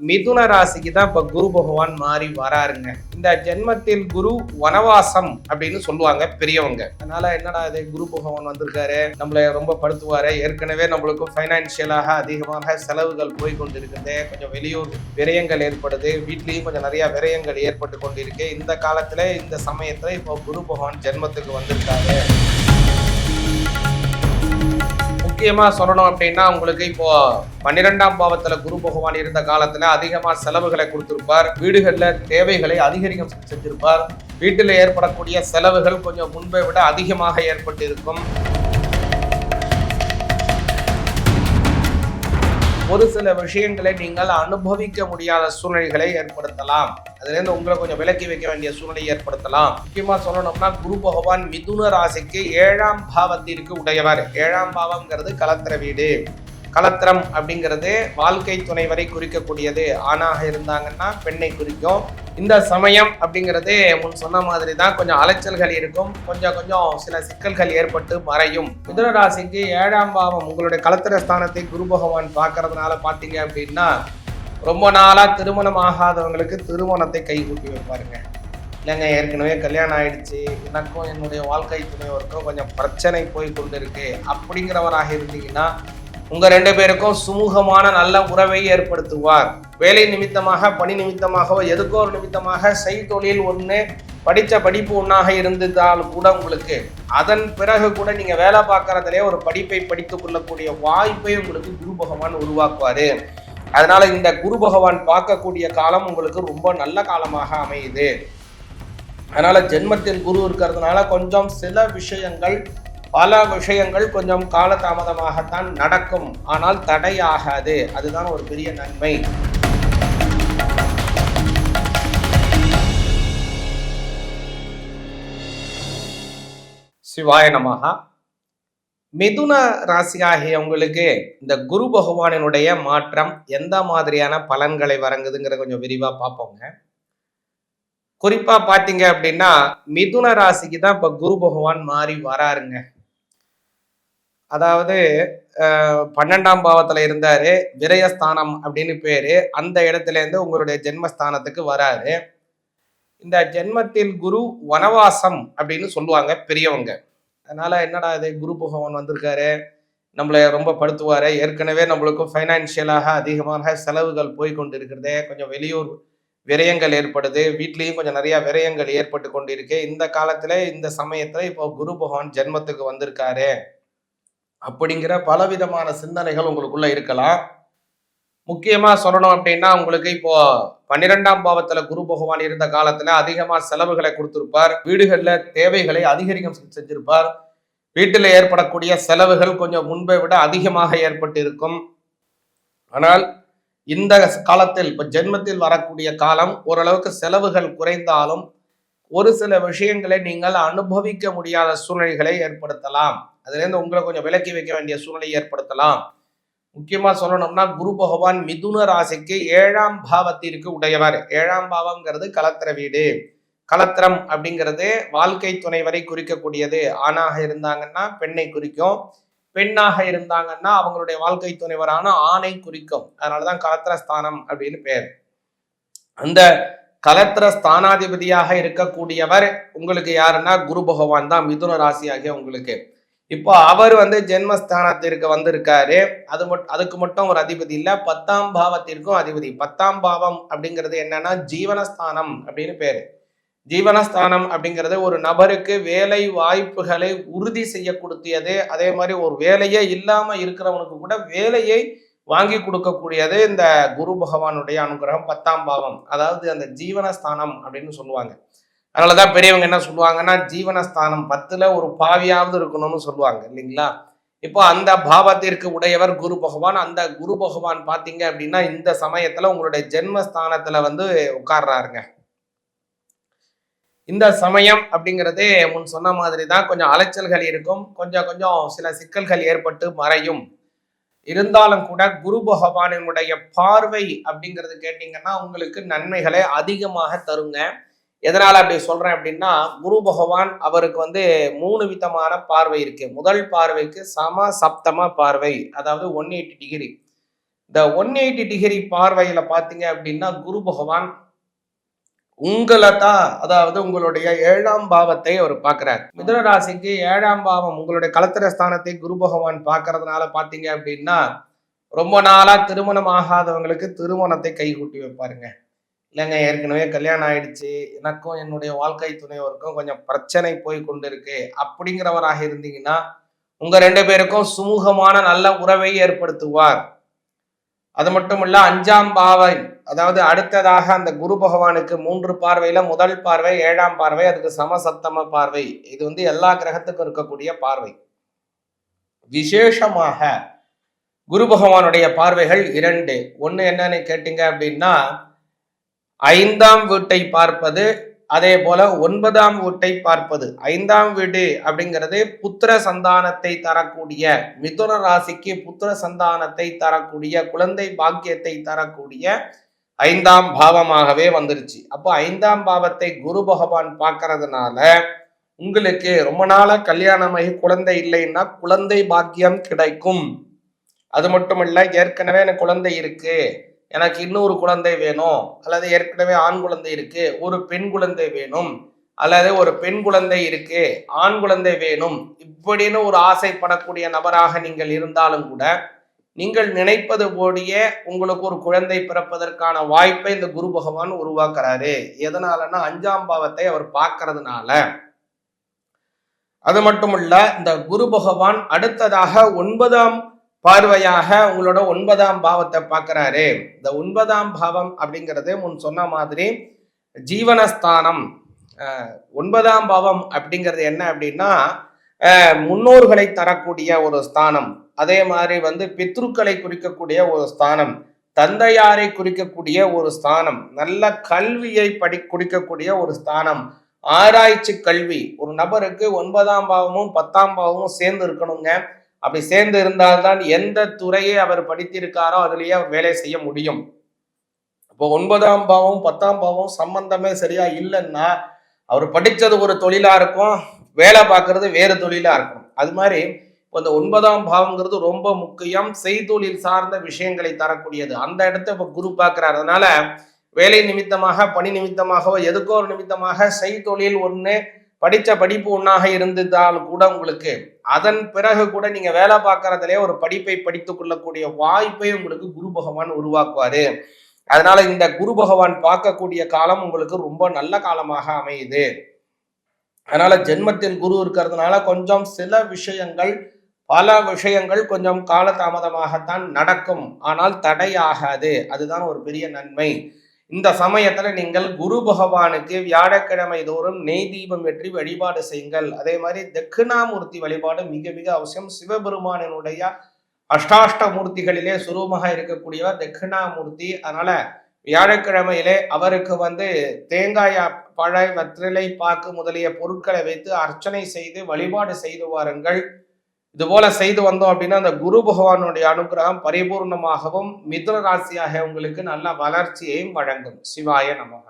மிதுன ராசிக்கு தான் இப்ப குரு பகவான் மாறி வராருங்க. இந்த ஜென்மத்தில் குரு வனவாசம் அப்படின்னு சொல்லுவாங்க பெரியவங்க. அதனால என்னடா இது குரு பகவான் வந்திருக்காரு நம்மளை ரொம்ப படுத்துவாரு. ஏற்கனவே நம்மளுக்கு ஃபைனான்சியலாக அதிகமாக செலவுகள் போய் கொண்டிருக்குது. கொஞ்சம் வெளியூர் விரயங்கள் ஏற்படுது. வீட்லயும் கொஞ்சம் நிறைய விரயங்கள் ஏற்பட்டு கொண்டிருக்கு. இந்த காலத்துல இந்த சமயத்துல இப்போ குரு பகவான் ஜென்மத்துக்கு வந்திருக்காரு. முக்கியமாக சொல்லணும் அப்படின்னா உங்களுக்கு இப்போ பன்னிரெண்டாம் பாவத்தில் குரு பகவான் இருந்த காலத்தில் அதிகமாக செலவுகளை கொடுத்திருப்பார். வீடுகளில் தேவைகளை அதிகரிக்க செஞ்சிருப்பார். வீட்டில் ஏற்படக்கூடிய செலவுகள் கொஞ்சம் முன்பை விட அதிகமாக ஏற்பட்டு இருக்கும் ஒரு சில விஷயங்களை நீங்கள் அனுபவிக்க முடியாத சூழ்நிலைகளை ஏற்படுத்தலாம். அதுலேருந்து உங்களை கொஞ்சம் விலக்கி வைக்க வேண்டிய சூழ்நிலை ஏற்படுத்தலாம். முக்கியமாக சொல்லணும்னா குரு பகவான் மிதுன ராசிக்கு ஏழாம் பாவத்திற்கு உடையவர். ஏழாம் பாவம்ங்கிறது கலத்திர வீடு. கலத்திரம் அப்படிங்கிறது வாழ்க்கை துணை வரை குறிக்கக்கூடியது. ஆணாக இருந்தாங்கன்னா பெண்ணை குறிக்கும். இந்த சமயம் அப்படிங்கிறது முன் சொன்ன மாதிரி தான் கொஞ்சம் அலைச்சல்கள் இருக்கும். கொஞ்சம் கொஞ்சம் சில சிக்கல்கள் ஏற்பட்டு மறையும். மிதுனராசிக்கு ஏழாம் பாவம் உங்களுடைய கலத்திர ஸ்தானத்தை குரு பகவான் பார்க்கறதுனால பார்த்தீங்க அப்படின்னா ரொம்ப நாளாக திருமணம் ஆகாதவங்களுக்கு திருமணத்தை கைகூட்டி வைப்பாருங்க. இல்லைங்க ஏற்கனவே கல்யாணம் ஆயிடுச்சு. எனக்கும் என்னுடைய வாழ்க்கை துணைவருக்கும் கொஞ்சம் பிரச்சனை போய் கொண்டு இருக்கு அப்படிங்கிறவராக இருந்தீங்கன்னா உங்க ரெண்டு பேருக்கும் சுமூகமான நல்ல உறவை ஏற்படுத்துவார். வேலை நிமித்தமாக பணி நிமித்தமாகவோ எதுக்கோ ஒரு நிமித்தமாக செய்தொழில் ஒன்று படித்த படிப்பு ஒன்றாக இருந்ததால் கூட உங்களுக்கு அதன் பிறகு கூட நீங்கள் வேலை பார்க்கறதுலே ஒரு படிப்பை படித்து கொள்ளக்கூடிய வாய்ப்பை உங்களுக்கு குரு பகவான் உருவாக்குவார். அதனால் இந்த குரு பகவான் பார்க்கக்கூடிய காலம் உங்களுக்கு ரொம்ப நல்ல காலமாக அமையுது. அதனால் ஜென்மத்தில் குரு இருக்கிறதுனால கொஞ்சம் சில விஷயங்கள் பல விஷயங்கள் கொஞ்சம் காலதாமதமாகத்தான் நடக்கும். ஆனால் தடையாகாது. அதுதான் ஒரு பெரிய நன்மை. சிவாய நமகா மிதுன ராசியாகிய உங்களுக்கு இந்த குரு பகவானினுடைய மாற்றம் எந்த மாதிரியான பலன்களை வழங்குதுங்கிற கொஞ்சம் விரிவா பார்ப்போங்க. குறிப்பா பாத்தீங்க அப்படின்னா மிதுன ராசிக்கு தான் இப்ப குரு பகவான் மாறி வராருங்க. அதாவது பன்னெண்டாம் பாவத்தில் இருந்தார் விரயஸ்தானம் அப்படின்னு பேர். அந்த இடத்துலேருந்து உங்களுடைய ஜென்மஸ்தானத்துக்கு வராரு. இந்த ஜென்மத்தில் குரு வனவாசம் அப்படின்னு சொல்லுவாங்க பெரியவங்க. அதனால் என்னடா இது குரு பகவான் வந்திருக்காரு நம்மளை ரொம்ப படுத்துவார். ஏற்கனவே நம்மளுக்கும் ஃபைனான்சியலாக அதிகமாக செலவுகள் போய் கொண்டிருக்கிறதே கொஞ்சம் வெளியூர் விரயங்கள் ஏற்படுது வீட்லேயும் கொஞ்சம் நிறையா விரயங்கள் ஏற்பட்டு கொண்டு இருக்கு இந்த காலத்தில் இந்த சமயத்தில் இப்போ குரு பகவான் ஜென்மத்துக்கு வந்திருக்காரு. அப்படிங்கிற பலவிதமான சிந்தனைகள் உங்களுக்குள்ள இருக்கலாம். முக்கியமாக சொல்லணும் அப்படின்னா உங்களுக்கு இப்போ பன்னிரெண்டாம் பாவத்தில் குரு பகவான் இருந்த காலத்தில் அதிகமாக செலவுகளை கொடுத்துருப்பார். வீடுகளில் தேவைகளை அதிகரிக்கம் செஞ்சிருப்பார். வீட்டில் ஏற்படக்கூடிய செலவுகள் கொஞ்சம் முன்பை விட அதிகமாக ஏற்பட்டு இருக்கும் ஆனால் இந்த காலத்தில் இப்போ ஜென்மத்தில் வரக்கூடிய காலம் ஓரளவுக்கு செலவுகள் குறைந்தாலும் ஒரு சில விஷயங்களை நீங்கள் அனுபவிக்க முடியாத சூழ்நிலைகளை ஏற்படுத்தலாம். அதுலேருந்து உங்களை கொஞ்சம் விலக்கி வைக்க வேண்டிய சூழ்நிலை ஏற்படுத்தலாம். முக்கியமாக சொல்லணும்னா குரு பகவான் மிதுன ராசிக்கு ஏழாம் பாவத்திற்கு உடையவர். ஏழாம் பாவம்ங்கிறது கலத்திர வீடு. கலத்திரம் அப்படிங்கிறது வாழ்க்கை துணை வரை குறிக்கக்கூடியது. ஆணாக இருந்தாங்கன்னா பெண்ணை குறிக்கும். பெண்ணாக இருந்தாங்கன்னா அவங்களுடைய வாழ்க்கை துணைவரான ஆணை குறிக்கும். அதனாலதான் கலத்திர ஸ்தானம் அப்படின்னு பேர். அந்த கலத்திர ஸ்தானாதிபதியாக இருக்கக்கூடியவர் உங்களுக்கு யாருன்னா குரு பகவான் தான் மிதுன ராசி ஆகிய உங்களுக்கு. இப்போ அவர் வந்து ஜென்மஸ்தானத்திற்கு வந்திருக்காரு. அது மட்டும் அதுக்கு மட்டும் ஒரு அதிபதி இல்ல பத்தாம் பாவத்திற்கும் அதிபதி. பத்தாம் பாவம் அப்படிங்கிறது என்னன்னா ஜீவனஸ்தானம் அப்படின்னு பேரு. ஜீவனஸ்தானம் அப்படிங்கிறது ஒரு நபருக்கு வேலை வாய்ப்புகளை உறுதி செய்ய கொடுத்தியது அதே மாதிரி ஒரு வேலையே இல்லாம இருக்கிறவனுக்கு கூட வேலையை வாங்கி கொடுக்கக்கூடியது இந்த குரு பகவானுடைய அனுகிரகம் பத்தாம் பாவம் அதாவது அந்த ஜீவனஸ்தானம் அப்படின்னு சொல்லுவாங்க. அதனாலதான் பெரியவங்க என்ன சொல்லுவாங்கன்னா ஜீவனஸ்தானம் பத்துல ஒரு பாவியாவது இருக்கணும்னு சொல்லுவாங்க இல்லைங்களா? இப்போ அந்த பாவத்திற்கு உடையவர் குரு பகவான். அந்த குரு பகவான் பார்த்தீங்க அப்படின்னா இந்த சமயத்துல உங்களுடைய ஜென்மஸ்தானத்துல வந்து உட்கார்றாருங்க. இந்த சமயம் அப்படிங்கிறது முன் சொன்ன மாதிரி தான் கொஞ்சம் அலைச்சல்கள் இருக்கும். கொஞ்சம் கொஞ்சம் சில சிக்கல்கள் ஏற்பட்டு மறையும். இருந்தாலும் கூட குரு பகவானினுடைய பார்வை அப்படிங்கிறது கேட்டிங்கன்னா உங்களுக்கு நன்மைகளை அதிகமாக தருங்க. எதனால் அப்படி சொல்கிறேன் அப்படின்னா குரு பகவான் அவருக்கு வந்து மூணு விதமான பார்வை இருக்கு. முதல் பார்வைக்கு சம சப்தம பார்வை அதாவது ஒன் எயிட்டி டிகிரி. இந்த ஒன் எயிட்டி டிகிரி பார்வையில் பார்த்தீங்க அப்படின்னா குரு பகவான் உங்களை தான் அதாவது உங்களுடைய ஏழாம் பாவத்தை அவர் பார்க்கிறார். மிதுன ராசிக்கு ஏழாம் பாவம் உங்களுடைய கலத்திர ஸ்தானத்தை குரு பகவான் பார்க்கறதுனால பார்த்தீங்க அப்படின்னா ரொம்ப நாளா திருமணம் ஆகாதவங்களுக்கு திருமணத்தை கைகூட்டி வைப்பாருங்க. இல்லைங்க ஏற்கனவே கல்யாணம் ஆயிடுச்சு எனக்கும் என்னுடைய வாழ்க்கை துணையவருக்கும் கொஞ்சம் பிரச்சனை போய் கொண்டு இருக்கு அப்படிங்கிறவராக இருந்தீங்கன்னா உங்க ரெண்டு பேருக்கும் சுமூகமான நல்ல உறவை ஏற்படுத்துவார். அது மட்டும் இல்ல அஞ்சாம் பாவம் அதாவது அடுத்ததாக அந்த குரு பகவானுக்கு மூன்று பார்வையில முதல் பார்வை ஏழாம் பார்வை அதுக்கு சமசப்தம பார்வை. இது வந்து எல்லா கிரகத்துக்கும் இருக்கக்கூடிய பார்வை. விசேஷமாக குரு பகவானுடைய பார்வைகள் இரண்டு. ஒண்ணு என்னன்னு கேட்டீங்க அப்படின்னா ஐந்தாம் வீட்டை பார்ப்பது அதே போல ஒன்பதாம் வீட்டை பார்ப்பது. ஐந்தாம் வீடு அப்படிங்கிறது புத்திர சந்தானத்தை தரக்கூடிய மிதுன ராசிக்கு புத்திர சந்தானத்தை தரக்கூடிய குழந்தை பாக்கியத்தை தரக்கூடிய ஐந்தாம் பாவமாகவே வந்துருச்சு. அப்போ ஐந்தாம் பாவத்தை குரு பகவான் பார்க்கறதுனால உங்களுக்கு ரொம்ப நாளா கல்யாணமாகி குழந்தை இல்லைன்னா குழந்தை பாக்கியம் கிடைக்கும். அது மட்டும் இல்லை ஏற்கனவே எனக்கு குழந்தை இருக்கு. எனக்கு இன்னொரு குழந்தை வேணும். அல்லது ஏற்கனவே ஆண் குழந்தை இருக்கு. ஒரு பெண் குழந்தை வேணும். அல்லது ஒரு பெண் குழந்தை இருக்கு. ஆண் குழந்தை வேணும். இப்படின்னு ஒரு ஆசைப்படக்கூடிய நபராக நீங்கள் இருந்தாலும் கூட நீங்கள் நினைப்பது போடிய உங்களுக்கு ஒரு குழந்தை பிறப்பதற்கான வாய்ப்பை இந்த குரு பகவான் உருவாக்குறாரு. எதனாலன்னா அஞ்சாம் பாவத்தை அவர் பார்க்கறதுனால. அது மட்டுமல்ல இந்த குரு பகவான் அடுத்ததாக ஒன்பதாம் பார்வையாக உங்களோட ஒன்பதாம் பாவத்தை பார்க்கிறாரு. இந்த ஒன்பதாம் பாவம் அப்படிங்கிறது முன் சொன்ன மாதிரி ஜீவனஸ்தானம். ஒன்பதாம் பாவம் அப்படிங்கிறது என்ன அப்படின்னா முன்னோர்களை தரக்கூடிய ஒரு ஸ்தானம். அதே மாதிரி வந்து பித்ருக்களை குறிக்கக்கூடிய ஒரு ஸ்தானம் தந்தையாரை குறிக்கக்கூடிய ஒரு ஸ்தானம் நல்ல கல்வியை படி குறிக்கக்கூடிய ஒரு ஸ்தானம் ஆராய்ச்சி கல்வி. ஒரு நபருக்கு ஒன்பதாம் பாவமும் பத்தாம் பாவமும் சேர்ந்து இருக்கணுங்க. அப்படி சேர்ந்து இருந்தால்தான் எந்த துறையை அவர் படித்திருக்காரோ அதுலேயே வேலை செய்ய முடியும். இப்போ ஒன்பதாம் பாவம் பத்தாம் பாவம் சம்பந்தமே சரியா இல்லைன்னா அவர் படித்தது ஒரு தொழிலா இருக்கும் வேலை பார்க்கறது வேறு தொழிலா இருக்கும். அது மாதிரி இப்போ இந்த ஒன்பதாம் பாவங்கிறது ரொம்ப முக்கியம். செய்தொழில் சார்ந்த விஷயங்களை தரக்கூடியது. அந்த இடத்த இப்போ குரு பார்க்கிறார். அதனால வேலை நிமித்தமாக பணி நிமித்தமாகவோ எதுக்கோ ஒரு நிமித்தமாக செய்தொழில் ஒன்று படித்த படிப்பு ஒன்றாக இருந்ததால் கூட உங்களுக்கு அதன் பிறகு கூட நீங்க வேலை பார்க்கறதுலே ஒரு படிப்பை படித்து கொள்ளக்கூடிய வாய்ப்பை உங்களுக்கு குரு பகவான் உருவாக்குவாரு. அதனால இந்த குரு பகவான் பார்க்கக்கூடிய காலம் உங்களுக்கு ரொம்ப நல்ல காலமாக அமையுது. அதனால ஜென்மத்தில் குரு இருக்கிறதுனால கொஞ்சம் சில விஷயங்கள் பல விஷயங்கள் கொஞ்சம் காலதாமதமாகத்தான் நடக்கும். ஆனால் தடையாகாது. அதுதான் ஒரு பெரிய நன்மை. இந்த சமயத்துல நீங்கள் குரு பகவானுக்கு வியாழக்கிழமை தோறும் நெய் தீபம் வெற்றி வழிபாடு செய்யுங்கள். அதே மாதிரி தட்சிணாமூர்த்தி வழிபாடு மிக மிக அவசியம். சிவபெருமானினுடைய அஷ்டாஷ்ட மூர்த்திகளிலே சுரூபமாக இருக்கக்கூடியவர் தட்சிணாமூர்த்தி. அதனால வியாழக்கிழமையிலே அவருக்கு வந்து தேங்காய் பழ வற்றிலை பாக்கு முதலிய பொருட்களை வைத்து அர்ச்சனை செய்து வழிபாடு செய்து வாருங்கள். இது போல செய்து வந்தோம் அப்படின்னா அந்த குரு பகவானுடைய அனுகிரகம் பரிபூர்ணமாகவும் மிதுன ராசியாக உங்களுக்கு நல்ல வளர்ச்சியையும் வழங்கும். சிவாய நமக.